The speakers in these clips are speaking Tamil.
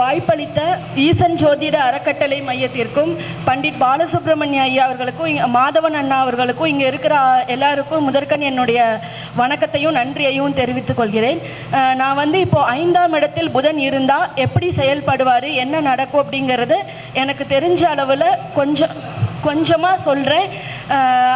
வாய்ப்பளித்த ஈசன் ஜோதிட அறக்கட்டளை மையத்திற்கும் பண்டிட் பாலசுப்ரமணிய ஐயா அவர்களுக்கும் மாதவன் அண்ணா அவர்களுக்கும் இங்கே இருக்கிற எல்லாருக்கும் முதற்கண் என்னுடைய வணக்கத்தையும் நன்றியையும் தெரிவித்துக் கொள்கிறேன். நான் வந்து இப்போ ஐந்தாம் இடத்தில் புதன் இருந்தால் எப்படி செயல்படுவார் என்ன நடக்கும் அப்படிங்கிறது எனக்கு தெரிஞ்ச அளவில் கொஞ்சம் கொஞ்சமாக சொல்கிறேன்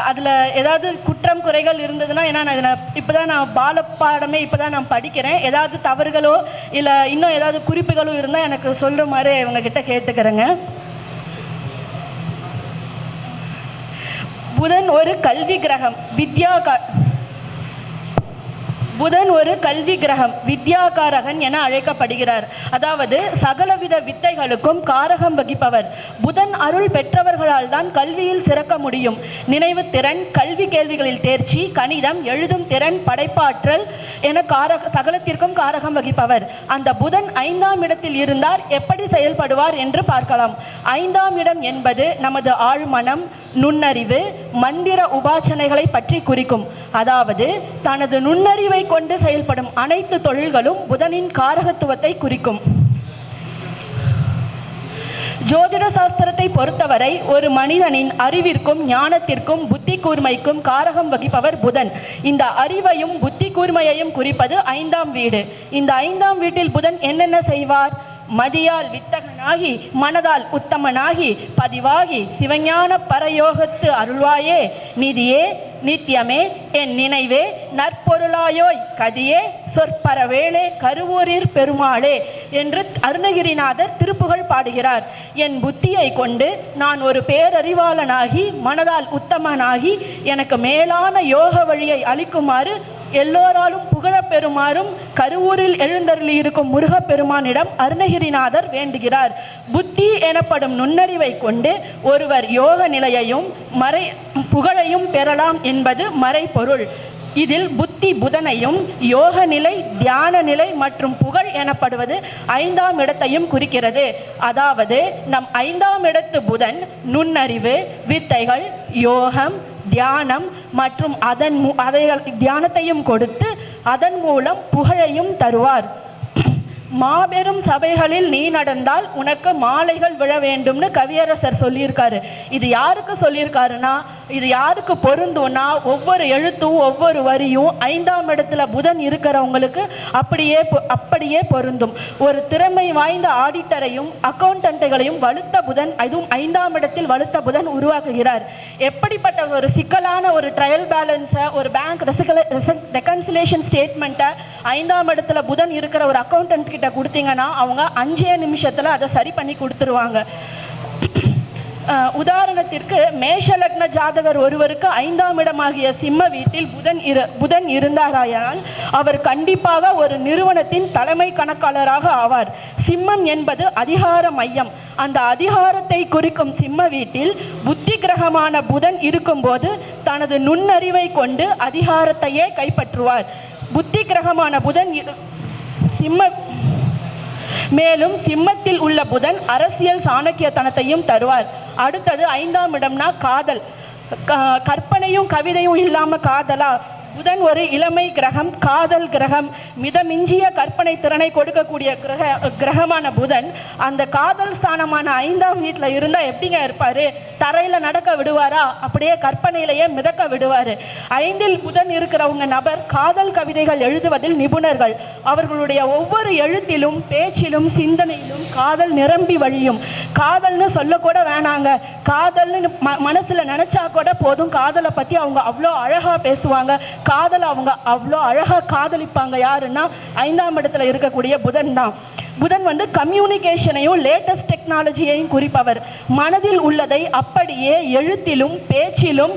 அதில் ஏதாவது குற்றம் குறைகள் இருந்ததுன்னா ஏன்னா நான் இதை இப்போ தான் நான் பாலப்பாடமே இப்போ தான் நான் படிக்கிறேன். ஏதாவது தவறுகளோ இல்லை இன்னும் ஏதாவது குறிப்புகளோ இருந்தால் எனக்கு சொல்கிற மாதிரி இவங்கக்கிட்ட கேட்டுக்கிறேங்க. புதன் ஒரு கல்வி கிரகம். வித்யா க புதன் ஒரு கல்வி கிரகம் வித்யாகாரகன் என அழைக்கப்படுகிறார். அதாவது சகலவித வித்தைகளுக்கும் காரகம் வகிப்பவர். புதன் அருள் பெற்றவர்களால் தான் கல்வியில் சிறக்க முடியும். நினைவு திறன் கல்வி கேள்விகளில் தேர்ச்சி கணிதம் எழுதும் திறன் படைப்பாற்றல் என காரக சகலத்திற்கும் காரகம் வகிப்பவர். அந்த புதன் ஐந்தாம் இடத்தில் இருந்தார். எப்படி செயல்படுவார் என்று பார்க்கலாம். ஐந்தாம் இடம் என்பது நமது ஆழ்மனம் நுண்ணறிவு மந்திர உபாசனைகளை பற்றி குறிக்கும். அதாவது தனது நுண்ணறிவை கொண்டு செயல்படும் அனைத்து தொழில்களும் புதனின் காரகத்துவத்தை குறிக்கும். ஜோதிட சாஸ்திரத்தை பொறுத்தவரை ஒரு மனிதனின் அறிவிற்கும் ஞானத்திற்கும் புத்தி கூர்மைக்கும் காரகம் வகிப்பவர் புதன். இந்த அறிவையும் புத்தி கூர்மையையும் குறிப்பது ஐந்தாம் வீடு. இந்த ஐந்தாம் வீட்டில் புதன் என்னென்ன செய்வார்? மதியால் வித்தகனாகி மனதால் உத்தமனாகி பதிவாகி சிவஞான பரயோகத்து அருள்வாயே. நிதியே நித்தியமே என் நினைவே நற்பொருளாயோய் கதியே சொற்பரவேளே கருவூரிர் பெருமாளே என்று அருணகிரிநாதர் திருப்புகழ் பாடுகிறார். என் புத்தியை கொண்டு நான் ஒரு பேரறிவாளனாகி மனதால் உத்தமனாகி எனக்கு மேலான யோக வழியை அளிக்குமாறு எல்லோராலும் புகழப் பெறுமாறும் கருவூரில் எழுந்தருளி இருக்கும் முருகப்பெருமானிடம் அருணகிரிநாதர் வேண்டுகிறார். புத்தி எனப்படும் நுண்ணறிவை கொண்டு ஒருவர் யோக நிலையையும் மறை புகழையும் பெறலாம் என்பது மறைபொருள். இதில் புத்தி புதனையும் யோக நிலை தியான நிலை மற்றும் புகழ் எனப்படுவது ஐந்தாம் இடத்தையும் குறிக்கிறது. அதாவது நம் ஐந்தாம் இடத்து புதன் நுண்ணறிவு வித்தைகள் யோகம் தியானம் மற்றும் அதன் அதை தியானத்தையும் கொடுத்து அதன் மூலம் புகழையும் தருவார். மாபெரும் சபைகளில் நீ நடந்தால் உனக்கு மாலைகள் விழ வேண்டும்னு கவியரசர் சொல்லியிருக்காரு. இது யாருக்கு சொல்லியிருக்காருன்னா இது யாருக்கு பொருந்தும்னா ஒவ்வொரு எழுத்தும் ஒவ்வொரு வரியும் ஐந்தாம் இடத்துல புதன் இருக்கிறவங்களுக்கு அப்படியே பொ- அப்படியே பொருந்தும். ஒரு திறமை வாய்ந்த ஆடிட்டரையும் அக்கௌண்டன்ட்டுகளையும் வலுத்த புதன் அதுவும் ஐந்தாம் இடத்தில் வலுத்த புதன் உருவாக்குகிறார். எப்படிப்பட்ட ஒரு சிக்கலான ஒரு ட்ரையல் பேலன்ஸை ஒரு பேங்க் ரெக்கன்சிலேஷன் ஸ்டேட்மெண்ட்டை ஐந்தாம் இடத்துல புதன் இருக்கிற ஒரு அக்கௌண்டன்ட் கிட்ட கொடுத்தீங்கன்னா அவங்க அஞ்சே நிமிஷத்தில் அதை சரி பண்ணி கொடுத்துருவாங்க. உதாரணத்திற்கு மேஷ லக்ன ஜாதகர் ஒருவருக்கு ஐந்தாம் இடமாகிய சிம்ம வீட்டில் புதன் இரு புதன் இருந்தாராயால் அவர் கண்டிப்பாக ஒரு நிறுவனத்தின் தலைமை கணக்காளராக ஆவார். சிம்மம் என்பது அதிகார மையம். அந்த அதிகாரத்தை குறிக்கும் சிம்ம வீட்டில் புத்தி கிரகமான புதன் இருக்கும்போது தனது நுண்ணறிவை கொண்டு அதிகாரத்தையே கைப்பற்றுவார். புத்தி கிரகமான புதன் சிம்ம மேலும் சிம்மத்தில் உள்ள புதன் அரசியல் சாணக்கியத்தனத்தையும் தருவார். அடுத்தது ஐந்தாம் இடம்னா காதல். க- கற்பனையும் கவிதையும் இல்லாம காதலா? புதன் ஒரு இளமை கிரகம் காதல் கிரகம் மிதமிஞ்சிய கற்பனை திறனை கொடுக்கக்கூடிய கிரக கிரகமான புதன். அந்த காதல் ஸ்தானமான ஐந்தாம் வீட்டில் இருந்தால் எப்படிங்க இருப்பார்? தரையில் நடக்க விடுவாரா? அப்படியே கற்பனையிலேயே மிதக்க விடுவார். ஐந்தில் புதன் இருக்கிறவங்க நபர் காதல் கவிதைகள் எழுதுவதில் நிபுணர்கள். அவர்களுடைய ஒவ்வொரு எழுத்திலும் பேச்சிலும் சிந்தனையிலும் காதல் நிரம்பி வழியும். காதல்னு சொல்லக்கூட வேணாங்க. காதல்னு ம மனசில் நினச்சா கூட போதும். காதலை பற்றி அவங்க அவ்வளோ அழகாக பேசுவாங்க. காதல் அவங்க அவ்வளோ அழகாக காதலிப்பாங்க யாருன்னா ஐந்தாம் இடத்துல இருக்கக்கூடிய புதன் தான். புதன் வந்து கம்யூனிகேஷனையும் லேட்டஸ்ட் டெக்னாலஜியையும் குறிப்பவர். மனதில் உள்ளதை அப்படியே எழுத்திலும் பேச்சிலும்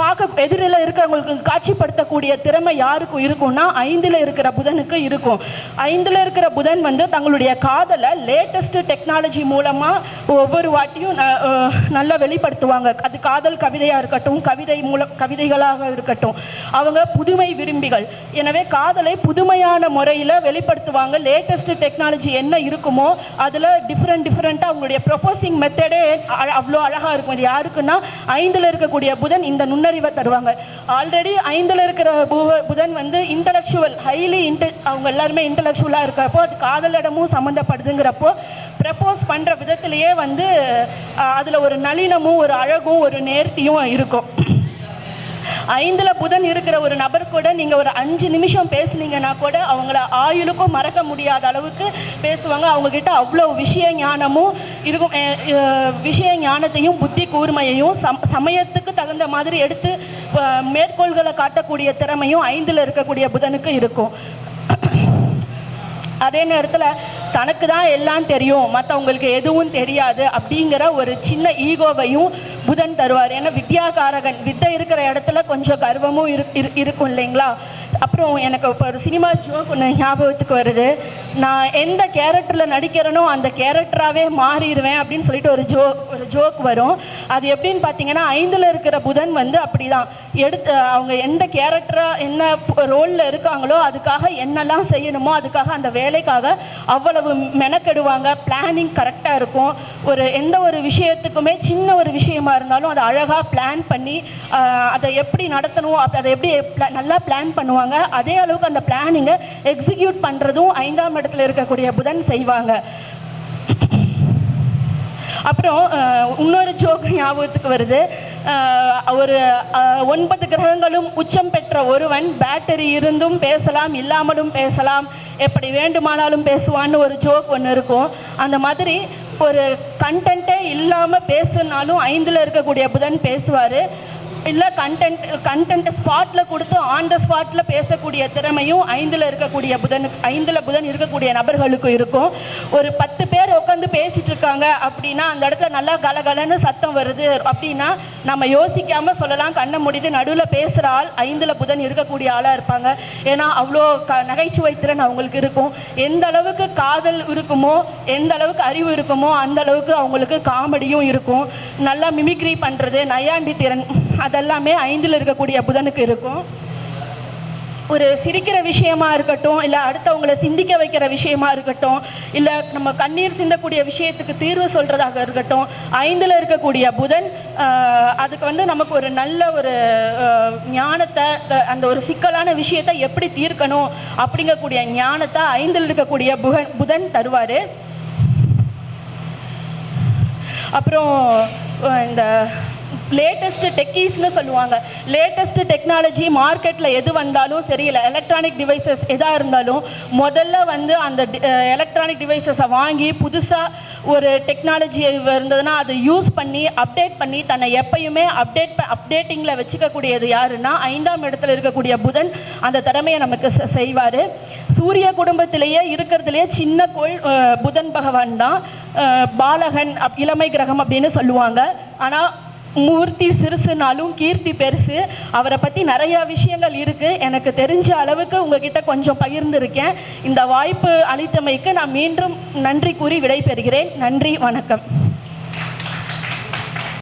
பார்க்க எதிரில் இருக்கிறவங்களுக்கு காட்சிப்படுத்தக்கூடிய திறமை யாருக்கும் இருக்கும்னா ஐந்தில் இருக்கிற புதனுக்கு இருக்கும். ஐந்தில் இருக்கிற புதன் வந்து தங்களுடைய காதலை லேட்டஸ்ட் டெக்னாலஜி மூலமாக ஒவ்வொரு வாட்டியும் ந- நல்லா வெளிப்படுத்துவாங்க. அது காதல் கவிதையாக இருக்கட்டும் கவிதை மூலம் கவிதைகளாக இருக்கட்டும். அவங்க புதுமை விரும்பிகள். எனவே காதலை புதுமையான முறையில் வெளிப்படுத்துவாங்க. லேட்டஸ்ட் டெக்னாலஜி என்ன இருக்குமோ அதில் டிஃப்ரெண்ட் டிஃப்ரெண்ட்டாக அவங்களுடைய ப்ரொபோசிங் மெத்தடே அவ்வளோ அழகாக இருக்கும். இது யாருக்குன்னா ஐந்தில் இருக்கக்கூடிய புதன் இந்த நுண்ண நுண்ணறிவை தருவாங்க. ஆல்ரெடி ஐந்தில் இருக்கிற புவ- புதன் வந்து இன்டலெக்சுவல் ஹைலி இன்ட அவங்க எல்லாருமே இன்டலெக்சுவலாக இருக்கிறப்போ அது காதலிடமும் சம்மந்தப்படுதுங்கிறப்போ ப்ரப்போஸ் பண்ணுற விதத்திலேயே வந்து அதில் ஒரு நளினமும் ஒரு அழகும் ஒரு நேர்த்தியும் இருக்கும். ஐந்தில் புதன் இருக்கிற ஒரு நபர் கூட நீங்கள் ஒரு அஞ்சு நிமிஷம் பேசுனீங்கன்னா கூட அவங்கள ஆயுளுக்கும் மறக்க முடியாத அளவுக்கு பேசுவாங்க. அவங்கக்கிட்ட அவ்வளோ விஷய ஞானமும் இருக்கும். விஷய ஞானத்தையும் புத்தி கூர்மையையும் சம் சமயத்துக்கு தகுந்த மாதிரி எடுத்து மேற்கோள்களை காட்டக்கூடிய திறமையும் ஐந்தில் இருக்கக்கூடிய புதனுக்கு இருக்கும். அதே நேரத்தில் தனக்கு தான் எல்லாம் தெரியும் மற்றவங்களுக்கு எதுவும் தெரியாது அப்படிங்கிற ஒரு சின்ன ஈகோவையும் புதன் தருவார். ஏன்னா வித்யாகாரகன் வித்தை இருக்கிற இடத்துல கொஞ்சம் கர்வமும் இரு இரு- இருக்கும் இல்லைங்களா? அப்புறம் எனக்கு இப்போ ஒரு சினிமா ஜோக் ஒன்று ஞாபகத்துக்கு வருது. நான் எந்த கேரக்டரில் நடிக்கிறேனோ அந்த கேரக்டராகவே மாறிடுவேன் அப்படின்னு சொல்லிட்டு ஒரு ஜோ ஒரு ஜோக் வரும். அது எப்படின்னு பார்த்தீங்கன்னா ஐந்தில் இருக்கிற புதன் வந்து அப்படிதான். எடுத்து அவங்க எந்த கேரக்டராக என்ன ரோலில் இருக்காங்களோ அதுக்காக என்னெல்லாம் செய்யணுமோ அதுக்காக அந்த வேலைக்காக அவ்வளவு மெனக்கெடுவாங்க. பிளானிங் கரெக்டாக இருக்கும். ஒரு எந்த ஒரு விஷயத்துக்குமே சின்ன ஒரு விஷயமா இருந்தாலும் அதை அழகாக பிளான் பண்ணி அதை எப்படி நடத்தணும் அதை எப்படி நல்லா பிளான் பண்ணுவாங்க. அதே அளவுக்கு அந்த பிளானிங்கை எக்ஸிக்யூட் பண்ணுறதும் ஐந்தாம் இடத்துல இருக்கக்கூடிய புதன் செய்வாங்க. அப்புறம் இன்னொரு ஜோக் ஞாபகத்துக்கு வருது. ஒரு ஒன்பது கிரகங்களும் உச்சம் பெற்ற ஒருவன் பேட்டரி இருந்தும் பேசலாம் இல்லாமலும் பேசலாம் எப்படி வேண்டுமானாலும் பேசுவான்னு ஒரு ஜோக் ஒன்று இருக்கும். அந்த மாதிரி ஒரு கண்டென்ட்டே இல்லாமல் பேசுனாலும் ஐந்தில் இருக்கக்கூடிய புதன் பேசுவார். இல்லை கண்டென்ட் கண்டென்ட் ஸ்பாட்டில் கொடுத்து ஆன் த ஸ்பாட்டில் பேசக்கூடிய திறமையும் ஐந்தில் இருக்கக்கூடிய புதனுக்கு ஐந்தில் புதன் இருக்கக்கூடிய நபர்களுக்கும் இருக்கும். ஒரு பத்து பேர் உட்காந்து சொல்கிறாங்க அப்படின்னா அந்த இடத்துல நல்லா கலகலன்னு சத்தம் வருது அப்படின்னா நம்ம யோசிக்காமல் சொல்லலாம். கண்ணை மூடிட்டு நடுவில் பேசுகிற ஆள் ஐந்தில் புதன் இருக்கக்கூடிய ஆளாக இருப்பாங்க. ஏன்னா அவ்வளோ க நகைச்சுவை திறன் அவங்களுக்கு இருக்கும். எந்த அளவுக்கு காதல் இருக்குமோ எந்த அளவுக்கு அறிவு இருக்குமோ அந்த அளவுக்கு அவங்களுக்கு காமெடியும் இருக்கும். நல்லா மிமிக்ரி பண்ணுறது நையாண்டி திறன் அதெல்லாமே ஐந்தில் இருக்கக்கூடிய புதனுக்கு இருக்கும். ஒரு சிரிக்கிற விஷயமா இருக்கட்டும் இல்லை அடுத்தவங்களை சிந்திக்க வைக்கிற விஷயமா இருக்கட்டும் இல்லை நம்ம கண்ணீர் சிந்தக்கூடிய விஷயத்துக்கு தீர்வு சொல்கிறதாக இருக்கட்டும் ஐந்தில் இருக்கக்கூடிய புதன் அதுக்கு வந்து நமக்கு ஒரு நல்ல ஒரு ஞானத்தை அந்த ஒரு சிக்கலான விஷயத்தை எப்படி தீர்க்கணும் அப்படிங்கக்கூடிய ஞானத்தை ஐந்தில் இருக்கக்கூடிய புகன் புதன் தருவார். அப்புறம் இந்த லேட்டஸ்ட் டெக்கீஸ்னு சொல்லுவாங்க. லேட்டஸ்ட் டெக்னாலஜி மார்க்கெட்டில் எது வந்தாலும் சரி இல்லை எலக்ட்ரானிக் டிவைசஸ் எதாக இருந்தாலும் முதல்ல வந்து அந்த எலக்ட்ரானிக் டிவைசஸை வாங்கி புதுசாக ஒரு டெக்னாலஜி இருந்ததுன்னா அதை யூஸ் பண்ணி அப்டேட் பண்ணி தன்னை எப்பயுமே அப்டேட் அப்டேட்டிங்கில் வச்சுக்கக்கூடியது யாருன்னா ஐந்தாம் இடத்துல இருக்கக்கூடிய புதன் அந்த திறமையை நமக்கு செய்வார். சூரிய குடும்பத்திலேயே இருக்கிறதுலேயே சின்ன கோள் புதன் பகவான் தான் பாலகன் இளமை கிரகம் அப்படின்னு சொல்லுவாங்க. ஆனால் மூர்த்தி சிறுசுனாலும் கீர்த்தி பெருசு. அவரை பற்றி நிறையா விஷயங்கள் இருக்குது எனக்கு தெரிஞ்ச அளவுக்கு உங்ககிட்ட கொஞ்சம் பகிர்ந்திருக்கேன். இந்த வாய்ப்பு அளித்தமைக்கு நான் மீண்டும் நன்றி கூறி விடைபெறுகிறேன். நன்றி வணக்கம்.